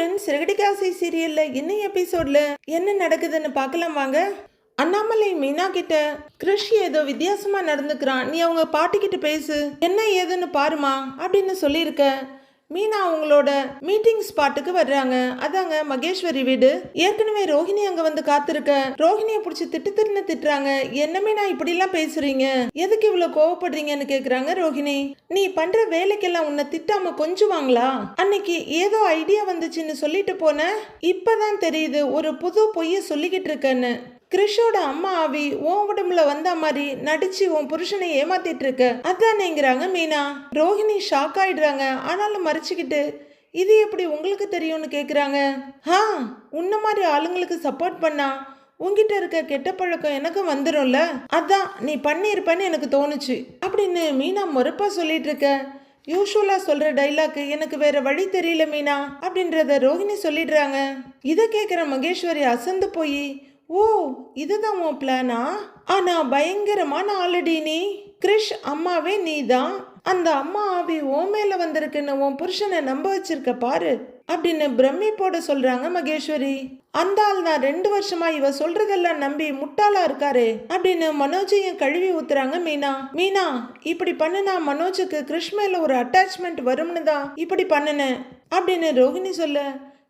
Friends ரெகடிகாசி சீரியலில் இன்னும் எபிசோடில் என்ன நடக்குதுன்னு பார்க்கலாம் வாங்க. அண்ணாமலை மீனா கிட்ட கிருஷ் ஏதோ வித்தியாசமா நடந்துக்கிறான். நீ அவங்க பாட்டிக்கிட்ட பேசு. என்ன ஏதுன்னு பாருமா அப்படின்னு சொல்லியிருக்க. மீனா அவங்களோட மீட்டிங் ஸ்பாட்டுக்கு வர்றாங்க. அதாங்க மகேஸ்வரி வீடு. ஏற்கனவே ரோஹிணி அங்க வந்து காத்திருக்க. ரோஹிணியை பிடிச்சி திட்டு திட்டுன்னு திட்டுறாங்க. என்னமே நான் இப்படி இப்படிலாம் பேசுறீங்க? எதுக்கு இவ்வளவு கோவப்படுறீங்கன்னு கேக்குறாங்க ரோஹிணி. நீ பண்ற வேலைக்கெல்லாம் உன்னை திட்டாம கொஞ்சுவாங்களா? அன்னைக்கு ஏதோ ஐடியா வந்துச்சுன்னு சொல்லிட்டு போன? இப்பதான் தெரியுது ஒரு புது பொய்ய சொல்லிக்கிட்டு இருக்கேன்னு. கிறிஷோட அம்மா ஆவி உன் உடம்புல வந்த மாதிரி நடிச்சு உன் புருஷனை ஏமாத்திட்டு இருக்க அதானேங்கிறாங்க மீனா. ரோஹிணி ஷாக் ஆயிடுறாங்க. ஆனாலும் மறைச்சிக்கிட்டு இது எப்படி உங்களுக்கு தெரியும்னு கேட்குறாங்க ஆ உன்ன மாதிரி ஆளுங்களுக்கு சப்போர்ட் பண்ணா உங்ககிட்ட இருக்க கெட்ட பழக்கம் எனக்கும் வந்துடும்ல அதான் நீ பண்ணியிருப்பேன்னு எனக்கு தோணுச்சு. அப்படின்னு மீனா மறுப்பா சொல்லிட்டு இருக்க யூஸ்வலாக சொல்கிற டைலாக்கு எனக்கு வேற வழி தெரியல மீனா. அப்படின்றத ரோஹிணி சொல்லிடுறாங்க. இதை கேட்குற மகேஸ்வரி அசந்து போய் ஓ இதுதான் உன் பிளானா ஆனா பயங்கரமான ஆல்ரெடி நீ. கிரிஷ் அம்மாவே நீ தான் அந்த அம்மா ஆவி ஓ மேல வந்திருக்குன்னு உன் புருஷனை நம்ப வச்சிருக்க பாரு அப்படின்னு பிரமிப்போட சொல்றாங்க மகேஸ்வரி. அந்த ஆள் தான் ரெண்டு வருஷமா இவ சொல்றதெல்லாம் நம்பி முட்டாளா இருக்காரு அப்படின்னு மனோஜையும் கழுவி ஊத்துறாங்க மீனா. மீனா இப்படி பண்ணுனா மனோஜுக்கு கிருஷ்ண ஒரு அட்டாச்மெண்ட் வரும்னு தான் இப்படி பண்ணுனேன் அப்படின்னு ரோஹிணி சொல்ல.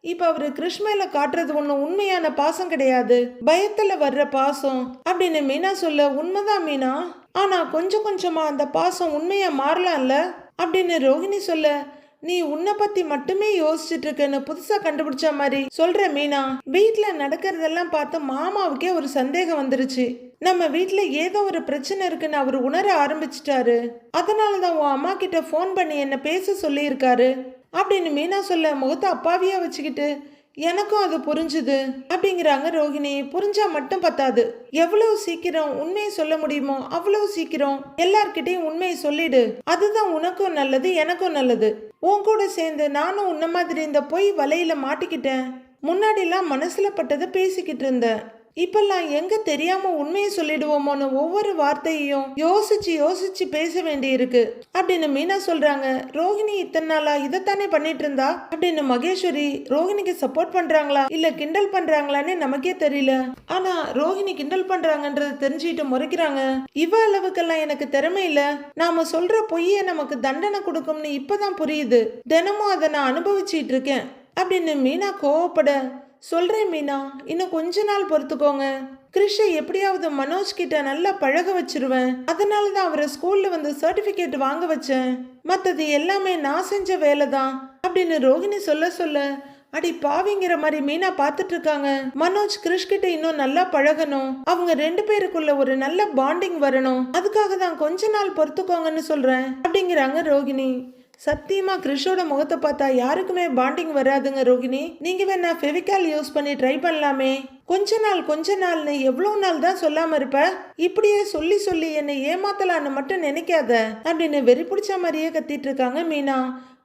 இப்ப அவரு கிருஷ் மேல காட்டுறது ஒண்ணும் உண்மையான பாசம் கிடையாது. பயத்துல வர்ற பாசம் அப்படின்னு மீனா சொல்ல உண்மைதான் மீனா. ஆனா கொஞ்சம் கொஞ்சமா அந்த பாசம் உண்மையா மாறலாம்ல? அப்படின்னு ரோஹிணி சொல்ல நீ உன்னை பத்தி மட்டுமே யோசிச்சுட்டு இருக்கன்னு புதுசா கண்டுபிடிச்ச மாதிரி சொல்ற மீனா. வீட்ல நடக்கிறதெல்லாம் பார்த்து மாமாவுக்கே ஒரு சந்தேகம் வந்துருச்சு. நம்ம வீட்டுல ஏதோ ஒரு பிரச்சனை இருக்குன்னு அவர் உணர ஆரம்பிச்சிட்டாரு. அதனாலதான் உன் அம்மா கிட்ட ஃபோன் பண்ணி என்ன பேச சொல்லியிருக்காரு. அப்படின்னு மீனா சொல்ல முகத்தை அப்பாவியாக வச்சுக்கிட்டு எனக்கும் அது புரிஞ்சுது அப்படிங்கிறாங்க ரோஹிணி. புரிஞ்சா மட்டும் பத்தாது. எவ்வளவு சீக்கிரம் உண்மையை சொல்ல முடியுமோ அவ்வளவு சீக்கிரம் எல்லார்கிட்டையும் உண்மையை சொல்லிடு. அதுதான் உனக்கும் நல்லது எனக்கும் நல்லது. உன் கூட சேர்ந்து நானும் உன்ன மாதிரி இந்த பொய் வலையில மாட்டிக்கிட்டேன். முன்னாடிலாம் மனசுல பட்டதை பேசிக்கிட்டு இருந்தேன். இப்பெல்லாம் எங்க தெரியாம உண்மையை சொல்லிடுவோமோன்னு ஒவ்வொரு வார்த்தையையும் யோசிச்சு யோசிச்சு பேச வேண்டியிருக்கு. அப்படின்னு மீனா சொல்றாங்க. ரோஹிணி இத்தனை நாளா இதைத்தானே பண்ணிட்டு இருந்தா? அப்படின்னு மகேஸ்வரி ரோஹிணிக்கு சப்போர்ட் பண்றாங்களா? இல்ல கிண்டல் பண்றாங்களான்னு நமக்கே தெரியல. ஆனா ரோஹிணி கிண்டல் பண்றாங்கன்றது தெரிஞ்சுட்டு முறைக்கிறாங்க. இவ அளவுக்கெல்லாம் எனக்கு திறமை இல்ல. நாம சொல்ற பொய்ய நமக்கு தண்டனை கொடுக்கும்னு இப்பதான் புரியுது. தினமும் அதை நான் அனுபவிச்சிட்டு இருக்கேன். அப்படின்னு மீனா கோவப்பட சொல்கிறேன் மீனா இன்னும் கொஞ்ச நாள் பொறுத்துக்கோங்க. கிருஷை எப்படியாவது மனோஜ் கிட்ட நல்லா பழக வச்சிருவேன். அதனால தான் அவரை ஸ்கூல்ல வந்து சர்டிபிகேட் வாங்க வச்சேன். மற்றது எல்லாமே நான் செஞ்ச வேலை தான் அப்படின்னு ரோஹிணி சொல்ல சொல்ல அடி பாவிங்கிற மாதிரி மீனா பார்த்துட்டு இருக்காங்க. மனோஜ் கிருஷ் கிட்ட இன்னும் நல்லா பழகணும். அவங்க ரெண்டு பேருக்குள்ள ஒரு நல்ல பாண்டிங் வரணும். அதுக்காக தான் கொஞ்ச நாள் பொறுத்துக்கோங்கன்னு சொல்றேன் அப்படிங்கிறாங்க ரோகிணி. சத்தியமா கிறிஷோட முகத்தை பார்த்தா யாருக்குமே பாண்டிங் வராதுங்க ரோகிணி. நீங்க வேணா ஃபெவிகால் யூஸ் பண்ணி ட்ரை பண்ணலாமே. கொஞ்ச நாள் கொஞ்ச நாள்னு எவ்வளோ நாள் தான் சொல்லாம இருப்ப? இப்படியே சொல்லி சொல்லி என்னை ஏமாத்தலான்னு மட்டும் நினைக்காத. அப்படின்னு வெறி பிடிச்ச மாதிரியே கத்திட்டு இருக்காங்க மீனா.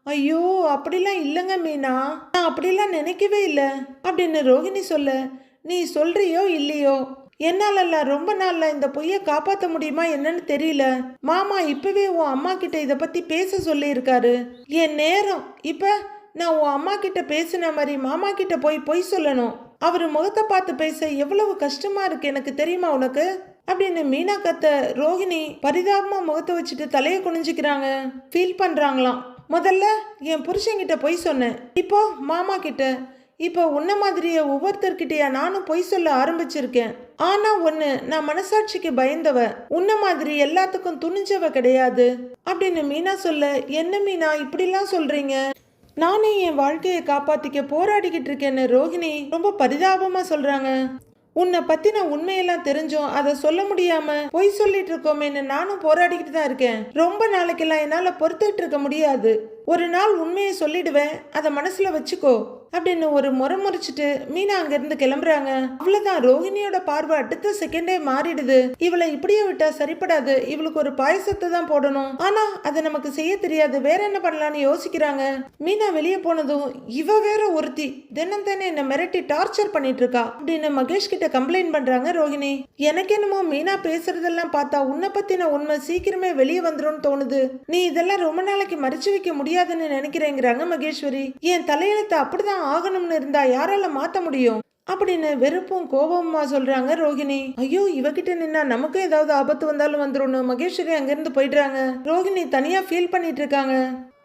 ஐயோ அப்படிலாம் இல்லைங்க மீனா. நான் அப்படிலாம் நினைக்கவே இல்லை. அப்படின்னு ரோகிணி சொல்ல நீ சொல்றியோ இல்லையோ? என்னாலல்ல ரொம்ப நாள்ல இந்த பொய்யை காப்பாற்ற முடியுமா என்னன்னு தெரியல. மாமா இப்பவே உன் அம்மா கிட்ட இதை பத்தி பேச சொல்லியிருக்காரு. என் நேரம். இப்ப நான் உன் அம்மா கிட்ட பேசின மாதிரி மாமா கிட்ட போய் பொய் சொல்லணும். அவர் முகத்தை பார்த்து பேச எவ்வளவு கஷ்டமா இருக்கு எனக்கு தெரியுமா உனக்கு? அப்படின்னு மீனா கத்த ரோஹிணி பரிதாபமா முகத்தை வச்சுட்டு தலையை குனிஞ்சுக்கிறாங்க. ஃபீல் பண்றாங்களாம். முதல்ல என் புருஷன்கிட்ட பொய் சொன்னேன். இப்போ மாமா கிட்ட. இப்போ உன்ன மாதிரியே ஒவ்வொருத்தர்கிட்டயா நானும் பொய் சொல்ல ஆரம்பிச்சிருக்கேன். ஆனா ஒன்று நான் மனசாட்சிக்கு பயந்தவ. உன்ன மாதிரி எல்லாத்துக்கும் துணிஞ்சவ கிடையாது. அப்படின்னு மீனா சொல்ல என்ன மீனா இப்படிலாம் சொல்றீங்க? நானே என் வாழ்க்கையை காப்பாத்திக்க போராடிக்கிட்டு இருக்கேன்னு ரோஹிணி ரொம்ப பரிதாபமா சொல்றாங்க. உன்னை பத்தின உண்மையெல்லாம் தெரிஞ்சோம் அதை சொல்ல முடியாம பொய் சொல்லிட்டு இருக்கோமேன்னு நானும் போராடிக்கிட்டு தான் இருக்கேன். ரொம்ப நாளைக்கெல்லாம் என்னால் பொறுத்துட்டு இருக்க முடியாது. ஒரு நாள் உண்மையை சொல்லிடுவேன். அதை மனசுல வச்சுக்கோ. அப்படின்னு ஒரு முறை முறைச்சிட்டு மீனா அங்கிருந்து கிளம்புறாங்க. அவ்வளவுதான் ரோஹிணியோட பார்வை அடுத்த செகண்டே மாறிடுது. இவளை இப்படியே விட்டா சரிப்படாது. இவளுக்கு ஒரு பாயசத்தை தான் போடணும். ஆனா அதை நமக்கு செய்ய தெரியாது. வேற என்ன பண்ணலாம்னு யோசிக்கிறாங்க. மீனா வெளியே போனதும் இவ வேற ஒருத்தி. தினம் தானே என்ன மிரட்டி டார்ச்சர் பண்ணிட்டு இருக்கா அப்படின்னு மகேஷ் கிட்ட கம்ப்ளைண்ட் பண்றாங்க ரோஹிணி. எனக்கு என்னமோ மீனா பேசுறதெல்லாம் பார்த்தா உன்னை பத்தின உண்மை சீக்கிரமே வெளியே வந்துடும் தோணுது. நீ இதெல்லாம் ரொம்ப நாளைக்கு மறைச்சு வைக்க முடியாதுன்னு நினைக்கிறேங்கிறாங்க மகேஸ்வரி. என் தலையெழுத்தை அப்படிதான் தான் ஆகணும்னு இருந்தா யாரால மாத்த முடியும்? அப்படின்னு வெறுப்பும் கோபமா சொல்றாங்க ரோகிணி ஐயோ இவகிட்ட நின்னா நமக்கும் ஏதாவது ஆபத்து வந்தாலும் வந்துடும் மகேஸ்வரி அங்கிருந்து போயிடுறாங்க. ரோகிணி தனியா ஃபீல் பண்ணிட்டு இருக்காங்க.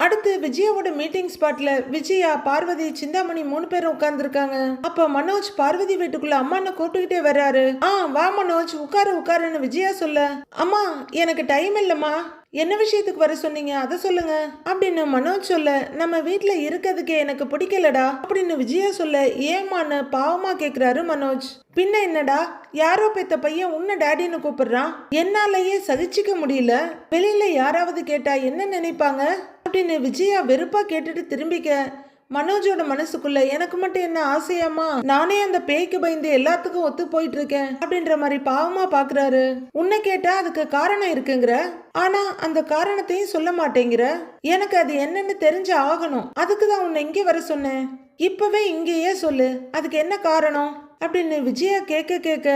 அடுத்து விஜயாவோட மீட்டிங் ஸ்பாட்ல விஜயா பார்வதி சிந்தாமணி மூணு பேரும் உட்கார்ந்துருக்காங்க. அப்ப மனோஜ் பார்வதி வீட்டுக்குள்ள அம்மான்னு கூப்பிட்டுக்கிட்டே வர்றாரு. ஆ வா மனோஜ் உட்காரு உட்காருன்னு விஜயா சொல்ல அம்மா எனக்கு டைம் இல்லம்மா. என்ன விஷயத்துக்கு வர சொன்னீங்க? அதை சொல்லுங்க. அப்படின்னு மனோஜ் சொல்ல நம்ம வீட்டுல இருக்கிறதுக்கே எனக்கு பிடிக்கலடா. அப்படின்னு விஜயா சொல்ல ஏமான்னு பாவமா கேக்குறாரு மனோஜ். பின்ன என்னடா? யாரோ பெத்த பையன் உன்ன டேடின்னு கூப்பிடுறான். என்னாலயே சகிச்சுக்க முடியல. வெளியில யாராவது கேட்டா என்ன நினைப்பாங்க? அப்படின்னு விஜயா வெறுப்பா கேட்டுட்டு திரும்பிக்க மனோஜோட மனசுக்குள்ள எனக்கு மட்டும் என்ன ஆசையாமா நானே அந்த பேய்க்கு பயந்து எல்லாத்துக்கும் ஒத்து போயிட்டு இருக்கேன் அப்படின்ற மாதிரி பாவமா பாக்குறாரு. உன்னை கேட்டா அதுக்கு காரணம் இருக்குங்கிற? ஆனா அந்த காரணத்தையும் சொல்ல மாட்டேங்கிற? எனக்கு அது என்னன்னு தெரிஞ்சு ஆகணும். அதுக்கு தான் உன்னை இங்கே வர சொன்னேன். இப்பவே இங்கேயே சொல்லு அதுக்கு என்ன காரணம்? அப்படின்னு விஜயா கேட்க கேட்க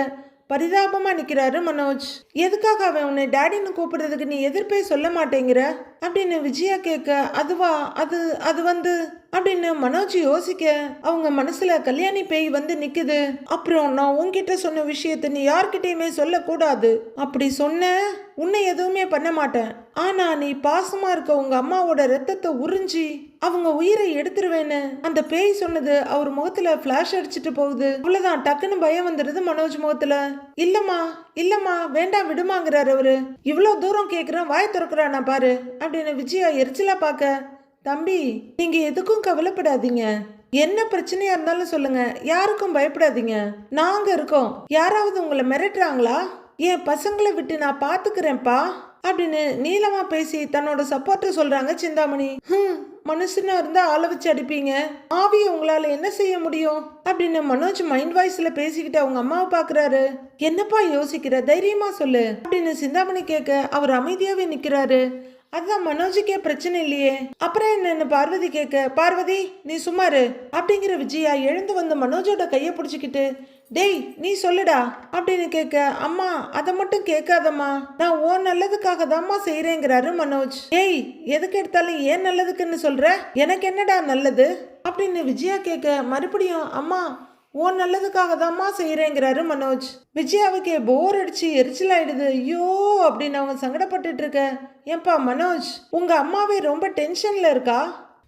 பரிதாபமா நிக்கிறாரு மனோஜ். எதுக்காக அவன் உன்னை டேடின்னு கூப்பிடுறதுக்கு நீ எதிர்ப்பே சொல்ல மாட்டேங்கிற? அப்படின்னு விஜயா கேட்க அதுவா? அது அது வந்து அப்படின்னு மனோஜ் யோசிக்க அவங்க மனசுல கல்யாணி பேய் வந்து நிக்குது. அப்புறம் நான் உன்கிட்ட சொன்ன விஷயத்த நீ யார்கிட்டயுமே சொல்லக்கூடாது. அப்படி சொன்ன உன்னை எதுவுமே பண்ண மாட்டேன். ஆனா நீ பாசமா இருக்க உங்க அம்மாவோட ரத்தத்தை உறிஞ்சி அவங்க உயிரை எடுத்துருவேன்னு அந்த பேய் சொன்னது அவர் முகத்துல ஃப்ளாஷ் அடிச்சுட்டு போகுது. அவ்வளவுதான் டக்குன்னு பயம் வந்துடுது மனோஜ் முகத்துல. இல்லம்மா இல்லம்மா வேண்டாம் விடுமாங்கிறாரு அவரு. இவ்வளவு தூரம் கேக்குறேன் வாய் திறக்கிறானா பாரு அப்படின்னு விஜயா எரிச்சலா பார்க்க தம்பி நீங்க எதுக்கும் கவலைப்படாதீங்க. என்ன பிரச்சனையா இருந்தாலும் சொல்லுங்க. யாருக்கும் பயப்படாதீங்க. நாங்க இருக்கோம். யாராவது உங்களை மிரட்டுறாங்களா? என் பசங்களை விட்டு நான் பாத்துக்கிறேன்ப்பா அப்படின்னு நீளமா பேசி தன்னோட சப்போர்ட்டை சொல்றாங்க சிந்தாமணி. ஹம், மனுஷனா இருந்தா ஆளை வச்சு அடிப்பீங்க. ஆவியை உங்களால என்ன செய்ய முடியும்? அப்படின்னு மனோஜ் மைண்ட் வாய்ஸ்ல பேசிக்கிட்டு அவங்க அம்மாவை பாக்குறாரு. என்னப்பா யோசிக்கிற? தைரியமா சொல்லு. அப்படின்னு சிந்தாமணி கேட்க அவர் அமைதியாவே நிக்கிறாரு. அதுதான் மனோஜுக்கே பிரச்சனை இல்லையே. அப்புறம் என்னன்னு பார்வதி கேட்க பார்வதி நீ சும்மாரு அப்படிங்கிற விஜயா எழுந்து வந்து மனோஜோட கையை பிடிச்சிக்கிட்டு டேய் நீ சொல்லுடா அப்படின்னு கேட்க அம்மா அதை மட்டும் கேட்காதம்மா. நான் ஓ நல்லதுக்காக தாம்மா செய்யறேங்கிறாரு மனோஜ். டேய் எதுக்கு எடுத்தாலும் ஏன் நல்லதுக்குன்னு சொல்ற? எனக்கு என்னடா நல்லது? அப்படின்னு விஜயா கேட்க மறுபடியும் அம்மா உன் நல்லதுக்காக தாம்மா செய்கிறேங்கிறாரு மனோஜ். விஜயாவுக்கே போர் அடிச்சு எரிச்சல் ஆயிடுது ஐயோ அப்படின்னு அவங்க சங்கடப்பட்டுட்டு இருக்க ஏன்பா மனோஜ் உங்க அம்மாவே ரொம்ப டென்ஷன்ல இருக்கா?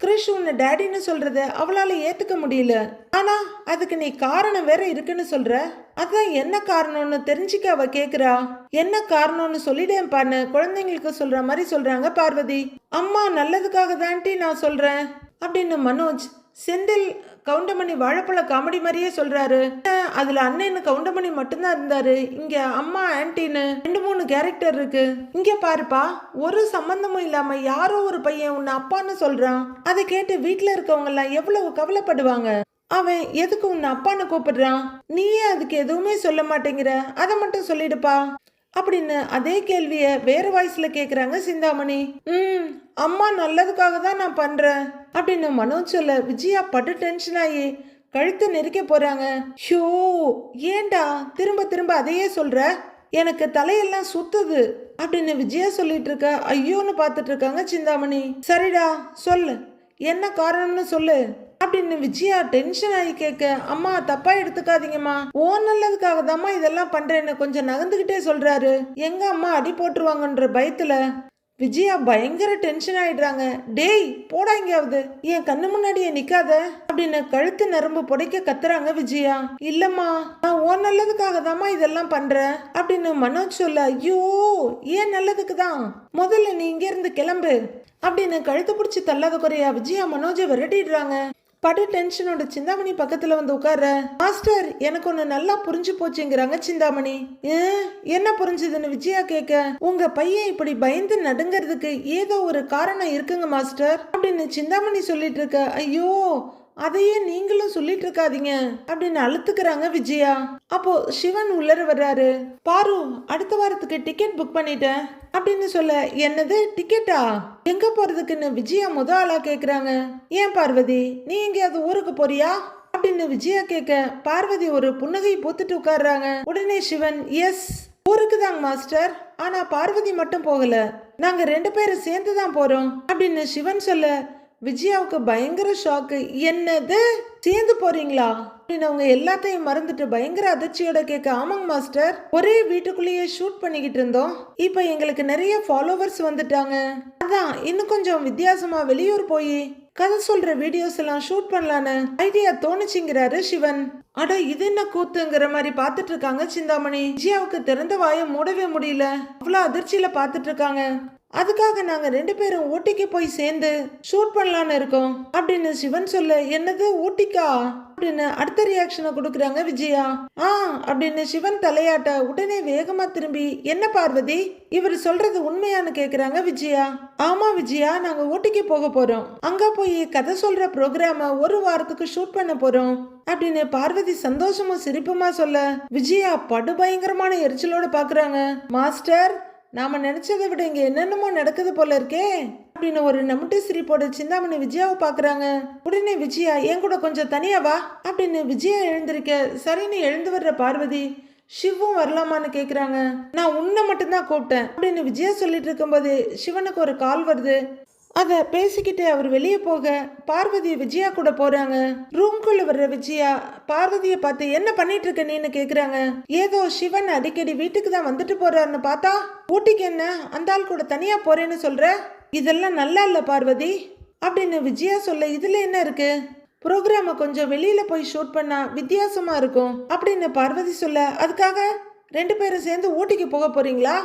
கிரிஷ் உன்னை டேடின்னு சொல்றத அவளால ஏத்துக்க முடியல. ஆனா அதுக்கு நீ காரணம் வேற இருக்குன்னு சொல்ற. அதான் என்ன காரணம்னு தெரிஞ்சுக்க அவ கேக்குறா. என்ன காரணம்னு சொல்லிடேன்பான்னு குழந்தைங்களுக்கு சொல்ற மாதிரி சொல்றாங்க பார்வதி. அம்மா நல்லதுக்காக தான்ட்டி நான் சொல்றேன் அப்படின்னு மனோஜ் செந்தில் கவுண்டமணி வாழைப்பழ காமெடி மாதிரியே சொல்றாரு. அதில் அதுல அண்ணன் கவுண்டமணி மட்டும்தான் இருந்தாரு. இங்கே அம்மா ஆன்டின்னு ரெண்டு மூணு கேரக்டர் இருக்கு. இங்கே பாருப்பா ஒரு சம்மந்தமும் இல்லாமல் யாரோ ஒரு பையன் உன்னை அப்பான்னு சொல்கிறான் அதை கேட்டு வீட்டில் இருக்கவங்கெல்லாம் எவ்வளவு கவலைப்படுவாங்க? அவன் எதுக்கு உன்னை அப்பான்னு கூப்பிடுறான்? நீயே அதுக்கு எதுவுமே சொல்ல மாட்டேங்கிற. அதை மட்டும் சொல்லிடுப்பா. அப்படின்னு அதே கேள்வியை வேற வாய்ஸில் கேட்குறாங்க சிந்தாமணி. ம் அம்மா நல்லதுக்காக தான் நான் பண்ணுறேன் அப்படின்னு மனோஜ் சொல்ல விஜயா பட்டு டென்ஷன் ஆகி கழுத்தை நெரிக்க போகிறாங்க ஷோ ஏன்டா திரும்ப திரும்ப அதையே சொல்கிற எனக்கு தலையெல்லாம் சுத்துது அப்படின்னு விஜயா சொல்லிட்டு இருக்க ஐயோன்னு பார்த்துட்டு இருக்காங்க சிந்தாமணி. சரிடா சொல்லு என்ன காரணம்னு சொல்லு. அப்படின்னு விஜயா டென்ஷன் ஆகி கேட்க அம்மா தப்பா எடுத்துக்காதீங்கம்மா. ஓ நல்லதுக்காக தாம்மா இதெல்லாம் பண்றேன்னு கொஞ்சம் நகர்ந்துகிட்டே சொல்றாரு. எங்க அம்மா அடி போட்டுருவாங்கன்ற பயத்துல விஜயா பயங்கர டென்ஷன் ஆயிடுறாங்க. டேய் போடா எங்கேயாவது. என் கண்ணு முன்னாடியே நிக்காத. அப்படின்னு கழுத்து நரம்பு புடைக்க கத்துறாங்க விஜயா. இல்லம்மா நான் ஓ நல்லதுக்காக தாம்மா இதெல்லாம் பண்றேன். அப்படின்னு மனோஜ் சொல்ல ஐயோ ஏன் நல்லதுக்கு தான்? முதல்ல நீ இங்க இருந்து கிளம்பு. அப்படின்னு கழுத்து பிடிச்சி தள்ளாத குறையா விஜயா மனோஜை விரட்டிடுறாங்க. படு டென்ஷனோட சிந்தாமணி பக்கத்துல வந்து உட்கார மாஸ்டர் எனக்கு ஒண்ணு நல்லா புரிஞ்சு போச்சுங்கிறாங்க சிந்தாமணி. என்ன புரிஞ்சுதுன்னு விஜயா கேட்க. உங்க பையன் இப்படி பயந்து நடுங்கிறதுக்கு ஏதோ ஒரு காரணம் இருக்குங்க மாஸ்டர் அப்படின்னு சிந்தாமணி சொல்லிட்டு இருக்க. ஐயோ அதையே நீங்களும் சொல்லிட்டு இருக்காதீங்க அப்படின்னு அழுத்துக்கிறாங்க விஜயா. அப்போ சிவன் உள்ளர வர்றாரு. பாரு அடுத்த வாரத்துக்கு டிக்கெட் புக் பண்ணிட்டேன் அப்படின்னு சொல்ல என்னது டிக்கெட்டா எங்க போறதுக்குன்னு விஜயா முத ஆளா கேக்குறாங்க. ஏன் பார்வதி நீ எங்கேயாவது ஊருக்கு போறியா? அப்படின்னு விஜயா கேட்க பார்வதி ஒரு புன்னகை பூத்துட்டு உட்கார்றாங்க. உடனே சிவன் எஸ் ஊருக்கு தாங்க மாஸ்டர். ஆனா பார்வதி மட்டும் போகல. நாங்க ரெண்டு பேரும் சேர்ந்து தான் போறோம். அப்படின்னு சிவன் சொல்ல விஜயாவுக்கு பயங்கர ஷாக்கு என்னது? சேர்ந்து போறீங்களா? அப்படின்னு அவங்க எல்லாத்தையும் மறந்துட்டு பயங்கர அதிர்ச்சியோட கேட்க ஆமாங்க மாஸ்டர் ஒரே வீட்டுக்குள்ளேயே ஷூட் பண்ணிக்கிட்டு இருந்தோம். இப்போ எங்களுக்கு நிறைய ஃபாலோவர்ஸ் வந்துட்டாங்க. அதான் இன்னும் கொஞ்சம் வித்தியாசமா வெளியூர் போய் கதை சொல்ற வீடியோஸ் எல்லாம் ஷூட் பண்ணலான்னு ஐடியா தோணுச்சுங்கிறாரு சிவன். அட இது என்ன கூத்துங்கிற மாதிரி பார்த்துட்டு இருக்காங்க சிந்தாமணி. விஜயாவுக்கு திறந்த வாயை மூடவே முடியல. அவ்வளோ அதிர்ச்சியில பார்த்துட்டு இருக்காங்க. அதுக்காக நாங்கள் ரெண்டு பேரும் ஊட்டிக்கு போய் சேர்ந்து ஷூட் பண்ணலான்னு இருக்கோம். அப்படின்னு சிவன் சொல்ல என்னது ஊட்டிக்கா? அப்படின்னு அடுத்த ரியாக்ஷனை கொடுக்குறாங்க விஜயா. ஆ அப்படின்னு சிவன் தலையாட்ட உடனே வேகமா திரும்பி என்ன பார்வதி? இவர் சொல்றது உண்மையான்னு கேக்குறாங்க விஜயா. ஆமா விஜயா நாங்க ஊட்டிக்கு போக போறோம். அங்க போய் கதை சொல்ற ப்ரோக்ராம ஒரு வாரத்துக்கு ஷூட் பண்ண போறோம். அப்படின்னு பார்வதி சந்தோஷமும் சிரிப்புமா சொல்ல விஜயா படுபயங்கரமான எரிச்சலோட பாக்குறாங்க. மாஸ்டர் நாம் நினச்சதை விட இங்கே என்னென்னமோ நடக்குது போல இருக்கே. அப்படின்னு ஒரு நமுட்டு சிரிப்போட சிந்தாமணி விஜயாவை பார்க்குறாங்க உடனே விஜயா என் கூட கொஞ்சம் தனியா வா அப்படின்னு விஜயா எழுந்திருக்க சரின்னு எழுந்து வர்ற பார்வதி சிவும் வரலாமான்னு கேட்குறாங்க நான் உன்னை மட்டும்தான் கூப்பிட்டேன் அப்படின்னு விஜயா சொல்லிட்டு இருக்கும்போது சிவனுக்கு ஒரு கால் வருது. அதை பேசிக்கிட்டு அவர் வெளியே போக பார்வதி விஜயா கூட போறாங்க. ரூம்குள்ள வர்ற விஜயா பார்வதியை பார்த்து என்ன பண்ணிட்டு இருக்க நீன்னு கேக்குறாங்க. ஏதோ சிவன் அடிக்கடி வீட்டுக்கு தான் வந்துட்டு போறாருன்னு பார்த்தா ஊட்டிக்கு என்ன? அந்த ஆள் கூட தனியா போறேன்னு சொல்ற? இதெல்லாம் நல்லா இல்ல பார்வதி அப்படின்னு விஜயா சொல்ல இதுல என்ன இருக்கு? ப்ரோக்ராமை கொஞ்சம் வெளியில போய் ஷூட் பண்ணா வித்தியாசமா இருக்கும் அப்படின்னு பார்வதி சொல்ல அதுக்காக ரெண்டு பேரும் சேர்ந்து ஊட்டிக்கு போக போறீங்களா?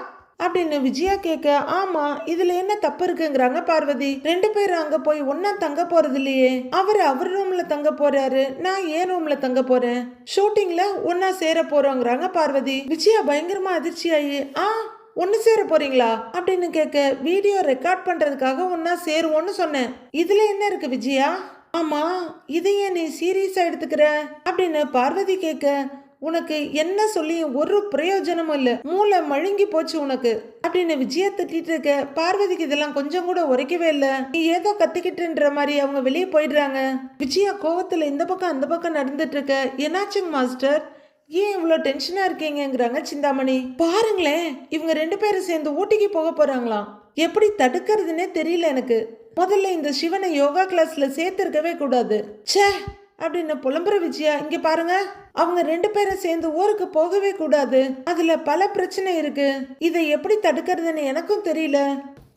அப்படின்னு விஜயா கேட்க ஆமா இதுல என்ன தப்பு இருக்குங்கிறாங்க பார்வதி. ரெண்டு பேரும் அங்க போய் ஒன்னா தங்க போறது இல்லையே. அவர் அவர் ரூம்ல தங்க போறாரு நான் ஏன் ரூம்ல தங்க போறேன்? ஷூட்டிங்ல ஒன்னா சேர போறோங்கிறாங்க பார்வதி. விஜயா பயங்கரமா ஆகி ஆ ஒன்னு சேர போறீங்களா? அப்படின்னு கேட்க வீடியோ ரெக்கார்ட் பண்றதுக்காக ஒன்னா சேருவோன்னு சொன்னேன். இதுல என்ன இருக்கு விஜயா? ஆமா இதையே நீ சீரியஸா எடுத்துக்கிற. அப்படின்னு பார்வதி கேட்க உனக்கு என்ன சொல்லி ஒரு பிரயோஜனமும் இல்லை. மூளை மழுங்கி போச்சு உனக்கு. அப்படின்னு விஜய திட்டிட்டு இருக்க. பார்வதிக்கு இதெல்லாம் கொஞ்சம் கூட உரைக்கவே இல்லை. நீ ஏதோ கத்திக்கிட்டுன்ற மாதிரி அவங்க வெளியே போயிடுறாங்க. விஜயா கோவத்துல இந்த பக்கம் அந்த பக்கம் நடந்துட்டு இருக்க. என்னாச்சுங்க மாஸ்டர்? ஏன் இவ்வளோ டென்ஷனாக இருக்கீங்கங்கிறாங்க சிந்தாமணி. பாருங்களேன் இவங்க ரெண்டு பேரும் சேர்ந்து ஊட்டிக்கு போக போகிறாங்களாம் எப்படி தடுக்கிறதுனே தெரியல எனக்கு. முதல்ல இந்த சிவனை யோகா கிளாஸில் சேர்த்துருக்கவே கூடாது. ச்சே! அப்படின்னு புலம்புற விஜயா இங்க பாருங்க அவங்க ரெண்டு பேரும் சேர்ந்து ஊருக்கு போகவே கூடாது. அதுல பல பிரச்சனை இருக்கு. இதை எப்படி தடுக்கிறதுன்னு எனக்கும் தெரியல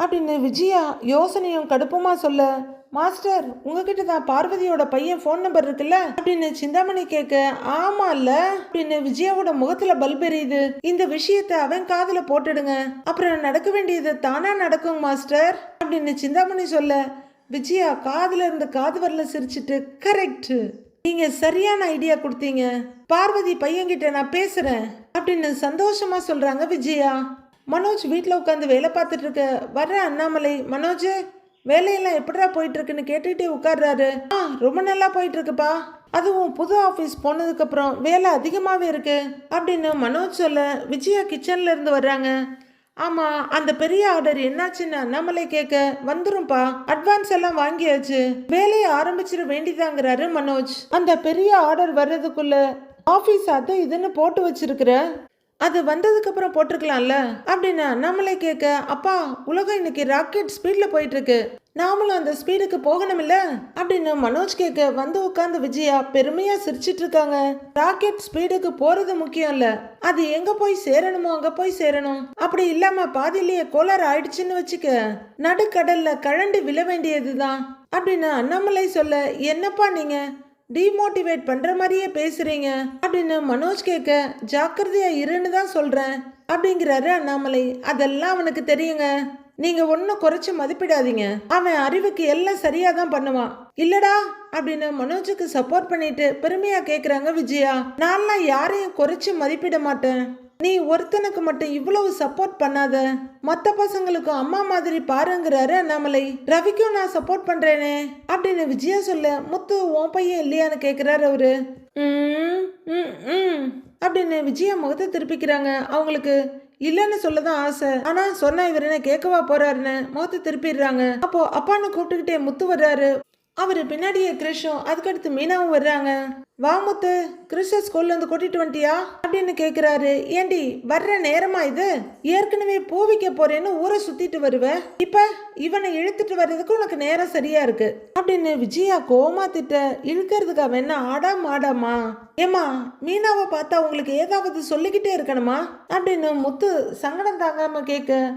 அப்படின்னு விஜயா யோசனையும் கடுப்புமா சொல்ல மாஸ்டர் உங்ககிட்ட தான் பார்வதியோட பையன் ஃபோன் நம்பர் இருக்குல்ல? அப்படின்னு சிந்தாமணி கேட்க ஆமா இல்ல அப்படின்னு விஜயாவோட முகத்துல பல்ப் எரியுது. இந்த விஷயத்த அவன் காதுல போட்டுடுங்க. அப்புறம் நடக்க வேண்டியது தானா நடக்கும் மாஸ்டர் அப்படின்னு சிந்தாமணி சொல்ல விஜயா காதுல இருந்து காது வரல சிரிச்சிட்டு கரெக்ட் நீங்க சரியான ஐடியா கொடுத்தீங்க. பார்வதி பையன்கிட்ட நான் பேசுறேன் அப்படின்னு சந்தோஷமா சொல்றாங்க விஜயா. மனோஜ் வீட்டில் உட்காந்து வேலை பார்த்துட்டு இருக்க வர்ற அண்ணாமலை மனோஜ் வேலையெல்லாம் எப்படிடா போயிட்டு இருக்குன்னு கேட்டுகிட்டே உட்கார்றாரு. ஆ ரொம்ப நல்லா போயிட்டு இருக்குப்பா அதுவும் புது ஆஃபீஸ் போனதுக்கப்புறம் வேலை அதிகமாகவே இருக்கு அப்படின்னு மனோஜ் சொல்ல விஜயா கிச்சன்ல இருந்து வர்றாங்க. ஆமாம் அந்த பெரிய ஆர்டர் என்னாச்சுன்னு அண்ணாமலை கேட்க வந்துரும்ப்பா அட்வான்ஸ் எல்லாம் வாங்கியாச்சு. வேலையை ஆரம்பிச்சிட வேண்டிதாங்கிறாரு மனோஜ். அந்த பெரிய ஆர்டர் வர்றதுக்குள்ள ஆஃபீஸ் அது இதுன்னு போட்டு வச்சிருக்கிற? அது வந்ததுக்கு அப்புறம் போட்டிருக்கலாம்ல? அப்படின்னு அண்ணாமலை கேட்க அப்பா உலகம் இன்னைக்கு ராக்கெட் ஸ்பீட்ல போயிட்டு இருக்கு நாமளும் அந்த ஸ்பீடுக்கு போகணுமில்ல அப்படின்னு மனோஜ் கேட்க வந்து உட்காந்து விஜயா பெருமையா சிரிச்சிட்டு இருக்காங்க ராக்கெட் ஸ்பீடுக்கு போறது முக்கியம் இல்ல அது எங்க போய் சேரணுமோ அங்க போய் சேரணும். அப்படி இல்லாம பாதியிலேயே கோளாறு ஆயிடுச்சுன்னு வச்சுக்க நடுக்கடல்ல கழண்டு விழ வேண்டியதுதான். அப்படின்னு அண்ணாமலை சொல்ல என்னப்பா நீங்க? டிமோட்டிவேட் பண்ற மாதிரியே பேசுறீங்க. அப்படின்னு மனோஜ் கேட்க ஜாக்கிரதையா இருன்னு தான் சொல்றேன். அப்படிங்கிறாரு அண்ணாமலை. அதெல்லாம் அவனுக்கு தெரியுங்க. நீங்க ஒன்னும் குறைச்சு மதிப்பிடாதீங்க. அவன் அறிவுக்கு எல்லாம் சரியா தான் பண்ணுவான். இல்லடா அப்படின்னு மனோஜுக்கு சப்போர்ட் பண்ணிட்டு பெருமையா கேக்குறாங்க விஜயா. நான்லாம் யாரையும் குறைச்சு மதிப்பிட மாட்டேன். நீ ஒருத்தனுக்கு மட்டும் இவ்வளவு சப்போர்ட் பண்ணாத. மத்த பசங்களுக்கும் அம்மா மாதிரி பாருங்கிறாரு அண்ணாமலை. ரவிக்கும் நான் சப்போர்ட் பண்றேனே அப்படின்னு விஜயா சொல்ல முத்து உன் பையன் இல்லையான்னு கேக்குறாரு அவரு. "ம், ம், ம்." அப்படின்னு விஜயா முகத்தை திருப்பிக்கிறாங்க. அவங்களுக்கு இல்லைன்னு சொல்ல தான் ஆசை. ஆனா சொன்னா இவர் என்ன கேட்கவா போறாருன்னு முகத்தை திருப்பிடுறாங்க. அப்போ அப்பான்னு கூப்பிட்டுக்கிட்டே முத்து வர்றாரு. அவர் பின்னாடியே கிறிஷும் அதுக்கடுத்து மீனாவும் வர்றாங்க. வா முத்து ஸ்கூல்லேருந்து கூட்டிட்டு வந்துட்டியா? அப்படின்னு கேட்குறாரு ஏண்டி வர்ற நேரமா இது? ஏற்கனவே பூ வைக்க போறேன்னு ஊரை சுத்திட்டு வருவேன் இப்ப இவனை இழுத்துட்டு வர்றதுக்கு உனக்கு நேரம் சரியா இருக்கு. அப்படின்னு விஜயா கோமா திட்ட இழுக்கிறதுக்கா வேணா என்ன ஆடா மாடாமா? ஏமா மீனாவை பார்த்தா உங்களுக்கு ஏதாவது சொல்லிக்கிட்டே இருக்கணுமா? அப்படின்னு முத்து சங்கடம் தாங்காம கேட்க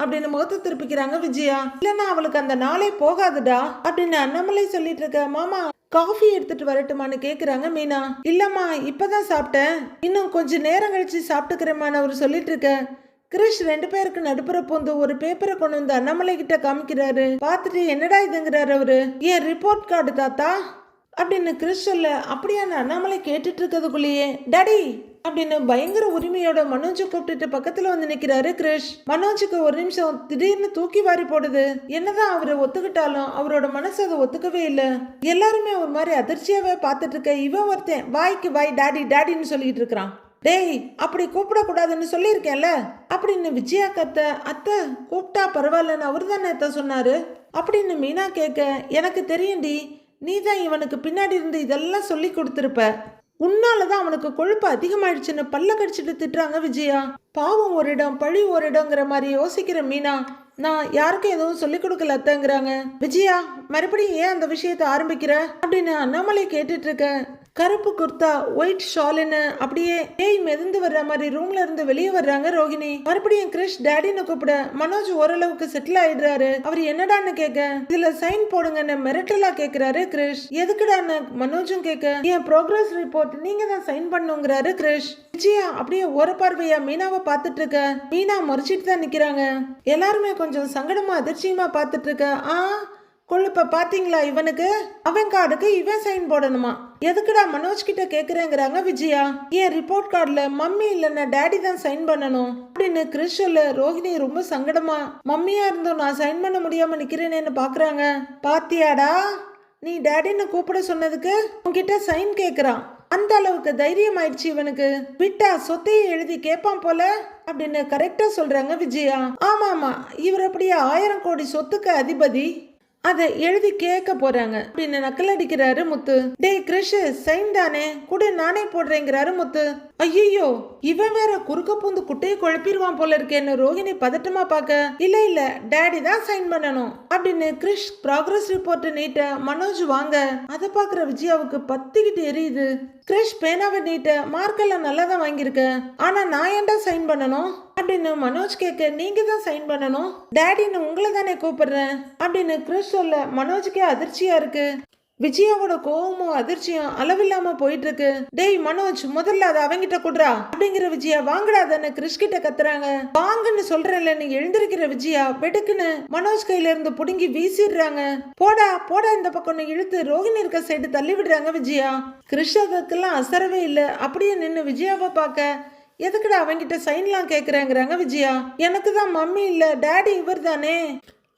அப்படின்னு முகத்தை திருப்பிக்கிறாங்க விஜயா. இல்லைன்னா அவளுக்கு அந்த நாளே போகாதுடா அப்படின்னு அண்ணாமலை சொல்லிட்டு இருக்க மாமா காஃபி எடுத்துட்டு வரட்டுமான்னு கேக்குறாங்க மீனா. இல்லம்மா இப்பதான் சாப்பிட்டேன். இன்னும் கொஞ்ச நேரம் கழிச்சு சாப்பிட்டுக்கிறேம்மான்னு அவர் சொல்லிட்டு இருக்க. கிரிஷ் ரெண்டு பேருக்கு நடுப்புற பூந்து ஒரு பேப்பரை கொண்டு வந்து அண்ணாமலை கிட்ட காமிக்கிறாரு. பார்த்துட்டு என்னடா இதுங்கிறாரு அவரு? ஏன் ரிப்போர்ட் கார்டு தாத்தா? அப்படின்னு கிறிஸ் சொல்ல அப்படியான அண்ணாமலை கேட்டுட்டு இருக்கிறதுக்குள்ளேயே டாடி அப்படின்னு பயங்கர உரிமையோட மனோஜை கூப்பிட்டுட்டு பக்கத்துல வந்து நிக்கிறாரு கிரிஷ் மனோஜுக்கு ஒரு நிமிஷம் திடீர்னு தூக்கி வாரி போடுது. என்னதான் அவரை ஒத்துக்கிட்டாலும் அவரோட மனசு அதை ஒத்துக்கவே இல்லை. எல்லாருமே ஒரு மாதிரி அதிர்ச்சியாவே பார்த்துட்டு இருக்க இவன் ஒருத்தன் வாய்க்கு வாய் டாடி டாடின்னு சொல்லிட்டு இருக்கிறான். டேய் அப்படி கூப்பிடக்கூடாதுன்னு சொல்லியிருக்கேன்ல அப்படின்னு விஜயா கத்த அத்தை கூப்பிட்டா பரவாயில்லன்னு அவர் தானே அத்தை சொன்னாரு? அப்படின்னு மீனா கேட்க எனக்கு தெரியும்டி நீ தான் இவனுக்கு பின்னாடி இருந்து இதெல்லாம் சொல்லி கொடுத்துருப்ப. உன்னால தான் அவனுக்கு கொழுப்பு அதிகமாயிடுச்சுன்னு பல்ல கடிச்சிட்டு திட்டுறாங்க விஜயா. பாவம் ஒரு இடம் பழி ஒரு இடங்கிற மாதிரி யோசிக்கிற மீனா. நான் யாருக்கும் எதுவும் சொல்லி கொடுக்கல அத்தங்கிறாங்க. விஜயா மறுபடியும் ஏன் அந்த விஷயத்தை ஆரம்பிக்கிற? அப்படின்னு அண்ணாமலை கேட்டுட்டு இருக்க கருப்பு குர்தா ஒயிட் ஷாலுன்னு அப்படியே ஏய் மிதந்து வர்ற மாதிரி ரூம்ல இருந்து வெளியே வர்றாங்க ரோகிணி. மறுபடியும் கிரிஷ் டேடின்னு கூப்பிட மனோஜ் ஓரளவுக்கு செட்டில் ஆயிடுறாரு. அவர் என்னடான்னு கேட்க இதுல சைன் போடுங்கன்னு மிரட்டலா கேக்குறாரு கிரிஷ். எதுக்குடான்னு? மனோஜும் கேட்க என் ப்ரோக்ரஸ் ரிப்போர்ட் நீங்க தான் சைன் பண்ணுங்கிறாரு கிரிஷ். விஜயா அப்படியே ஓர பார்வையா மீனாவை பார்த்துட்டு இருக்க மீனா மறைச்சிட்டு தான் நிக்கிறாங்க. எல்லாருமே கொஞ்சம் சங்கடமா அதிர்ச்சியமா பார்த்துட்டு இருக்க ஆ கொழுப்ப பாத்தீங்களா இவனுக்கு? அவன் கார்டுக்கு இவன் சைன் போடணுமா? எதுக்குடா மனோஜ் கிட்ட கேக்குறேங்கிறாங்க விஜயா. ஏன் ரிப்போர்ட் கார்டுல மம்மி இல்லைன்னா டேடி தான் சைன் பண்ணணும் அப்படின்னு கிறிஷ் சொல்ல ரோஹிணி ரொம்ப சங்கடமா மம்மியா இருந்தும் நான் சைன் பண்ண முடியாம நிக்கிறேனேன்னு பாக்குறாங்க. பாத்தியாடா? நீ டேடின்னு கூப்பிட சொன்னதுக்கு உன்கிட்ட சைன் கேக்குறான். அந்த அளவுக்கு தைரியம் ஆயிடுச்சு இவனுக்கு. விட்டா சொத்தையை எழுதி கேட்பான் போல அப்படின்னு கரெக்டா சொல்றாங்க விஜயா. ஆமா ஆமா இவர் அப்படியே ஆயிரம் கோடி சொத்துக்கு அதிபதி. அதை எழுதி கேட்க போறாங்க. அப்படின்னு நக்கல் அடிக்கிறாரு முத்து. டேய் கிருஷ் சைன் தானே? கூட நானே போடுறேங்கிறாரு முத்து. ஐயோ இவன் வேற குறுக்க பூந்து குட்டையை குழப்பிடுவான் போல இருக்கேன்னு ரோஹிணி பதட்டமா பார்க்க. இல்ல இல்ல டேடி தான் சைன் பண்ணணும் அப்படின்னு கிரிஷ் ப்ராக்ரஸ் ரிப்போர்ட் நீட்ட மனோஜ் வாங்க. அதை பாக்குற விஜயாவுக்கு பத்திக்கிட்டு எரியுது. கிரிஷ் பேனாவை நீட்ட மார்க்கெல்லாம் நல்லா தான் வாங்கியிருக்க ஆனா நான் ஏன்டா சைன் பண்ணணும்? அப்படின்னு மனோஜ் கேட்க நீங்க தான் சைன் பண்ணணும். டேடின்னு உங்களை தானே கூப்பிடுறேன் அப்படின்னு கிறிஸ் சொல்ல மனோஜுக்கே அதிர்ச்சியா இருக்கு. விஜயாவோட கோவமும் அதிர்ச்சியும் அளவில்லாம போயிட்டு இருக்கு டேய் மனோஜ் முதல்ல அதை அவங்கிட்ட குடுறா. அப்படிங்கிற விஜயா வாங்கடா தானே கிறிஸ் கிட்ட கத்துறாங்க. வாங்கன்னு சொல்றேன்ல நீ எழுந்திருக்கிற விஜயா வெடுக்குன்னு. மனோஜ் கையில இருந்து புடுங்கி வீசிடுறாங்க. போடா போடா இந்த பக்கம் இழுத்து. ரோகிணி இருக்க சைடு தள்ளி விடுறாங்க விஜயா. கிறிஷ் அதுக்கெல்லாம் அசரவே இல்லை. அப்படியே நின்று விஜயாவை பார்க்க எதுக்குடா அவங்கிட்ட சைன்லாம் கேட்குறாங்கிறாங்க விஜயா. எனக்கு தான் மம்மி இல்லை டேடி இவர் தானே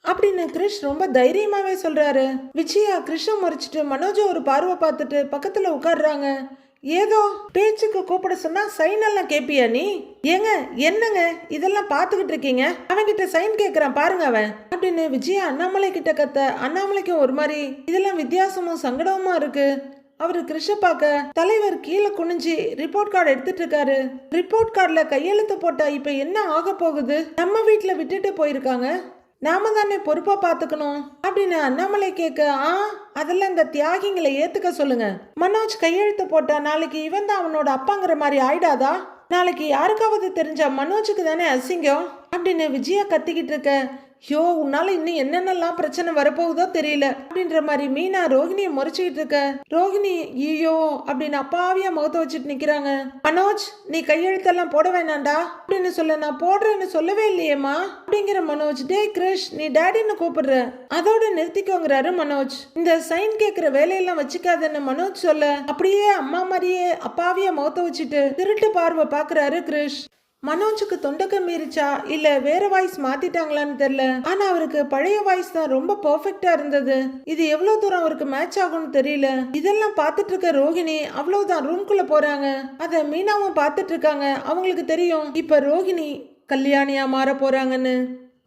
அப்படின்னு கிரிஷ் ரொம்ப தைரியமாவே சொல்றாரு. விஜயா கிருஷ்ண முறைச்சிட்டு மனோஜை ஒரு பார்வை பார்த்துட்டு பக்கத்துல உட்காடுறாங்க ஏதோ பேச்சுக்கு கூப்பிட சொன்னா சைன் எல்லாம் கேப்பியா நீ? ஏங்க என்னங்க இதெல்லாம் பார்த்துக்கிட்டு இருக்கீங்க? அவன்கிட்ட சைன் கேக்குறான் பாருங்க அவன். அப்படின்னு விஜயா அண்ணாமலை கிட்ட கத்த அண்ணாமலைக்கும் ஒரு மாதிரி இதெல்லாம் வித்தியாசமும் சங்கடமுமா இருக்கு. அவரு கிருஷ்ண பார்க்க தலைவர் கீழே குனிஞ்சு ரிப்போர்ட் கார்டு எடுத்துட்டு இருக்காரு. ரிப்போர்ட் கார்டுல கையெழுத்து போட்டா இப்ப என்ன ஆக போகுது? நம்ம வீட்டில் விட்டுட்டு போயிருக்காங்க. நாம தானே பொறுப்பா பாத்துக்கணும்? அப்படின்னு அண்ணாமலை கேட்க ஆ அதெல்லாம் இந்த தியாகிங்களை ஏத்துக்க சொல்லுங்க. மனோஜ் கையெழுத்து போட்டா நாளைக்கு இவன் தான் அவனோட அப்பாங்கிற மாதிரி ஆயிடாதா? நாளைக்கு யாருக்காவது தெரிஞ்சா மனோஜுக்கு தானே அசிங்கம்? அப்படின்னு விஜயா கத்திக்கிட்டு இருக்க ஐயோ உன்னால இன்னும் என்னென்னலாம் பிரச்சனை வரப்போகுதோ தெரியல. அப்படின்ற மாதிரி மீனா ரோஹிணியை முறைச்சிக்கிட்டு இருக்க. ரோஹிணி ஐயோ அப்படின்னு அப்பாவியா முகத்தை வச்சுட்டு நிக்கிறாங்க. மனோஜ் நீ கையெழுத்தெல்லாம் போட வேணாண்டா? அப்படின்னு சொல்ல நான் போடுறேன்னு சொல்லவே இல்லையேம்மா. அப்படிங்கிற மனோஜ் டே கிரிஷ் நீ டேடின்னு கூப்பிடுற. அதோட நிறுத்திக்கோங்கிறாரு மனோஜ். இந்த சைன் கேட்கிற வேலையெல்லாம் வச்சுக்காதன்னு மனோஜ் சொல்ல அப்படியே அம்மா மாதிரியே அப்பாவியா முகத்தை வச்சுட்டு திருட்டு பார்வை பாக்குறாரு கிரிஷ். மனோஜுக்கு தொண்டக்கம் மீறிச்சா இல்ல வேற வாய்ஸ் மாத்திட்டாங்களான்னு தெரியல. ஆனா அவருக்கு பழைய வாய்ஸ் தான் ரொம்ப பர்ஃபெக்டா இருந்தது. இது எவ்வளவு தூரம் அவருக்கு மேட்ச் ஆகும்னு தெரியல. இதெல்லாம் பார்த்துட்டு இருக்க ரோஹிணி அவ்வளவுதான் ரூம்குள்ள போறாங்க. அத மீனாவும் பார்த்துட்டு இருக்காங்க. அவங்களுக்கு தெரியும் இப்ப ரோஹிணி கல்யாணியா மாற போறாங்கன்னு.